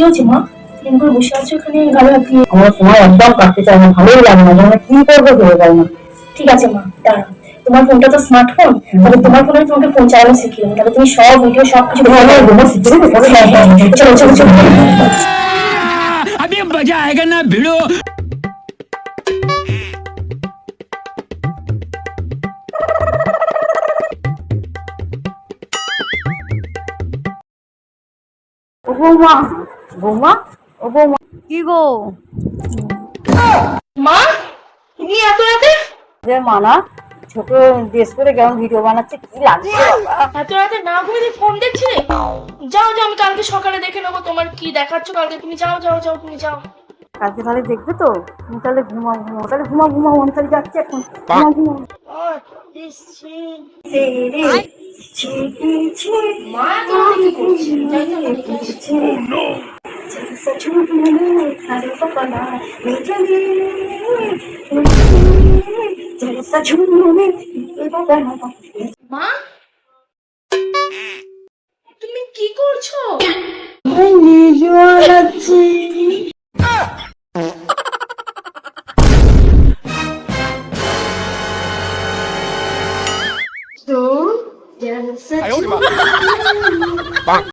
হয়েছে মা এরকম করে বসে আছো এখানে গালে হাত দিয়ে আমার সময় একদম কাটতে চায় না ভালোই লাগে না যেন কি করবো ভেবে পাই না ঠিক আছে মা দাঁড়াও তোমার ফোনটা তো স্মার্টফোন তাহলে তোমার ফোনে তোমাকে ফোন চালানো শিখিয়ে দেবো। তাহলে তুমি সব ভিডিও সব কিছু হ্যাঁ, হ্যাঁ, ঘুমো, শিখে নেবে, তবে হ্যাঁ হ্যাঁ চলো চলো চলো अभी मजा आएगा ना भिड़ो ও বৌমা বৌমা? ও বৌমা। কি গো? মা তুমি এত রাতে? যে মানা ছোট ড্রেস করে কেমন ভিডিও বানাচ্ছে কি লাগছে এত রাতে না ঘুমিয়ে ফোন দেখছিলে? যাও যাও আমি কালকে সকালে দেখে নেব তোমার কি দেখাচ্ছ কালকে। তুমি যাও যাও যাও তুমি যাও। কালকে তাহলে দেখবে তো? তুমি তাহলে ঘুমাও ঘুমাও তাহলে ঘুমাও ঘুমাও আমি তাহলে যাচ্ছি এখন। ঘুমাও ঘুমাও। মা তুমি কি করছ। মা? তুমি কি করছ? তো?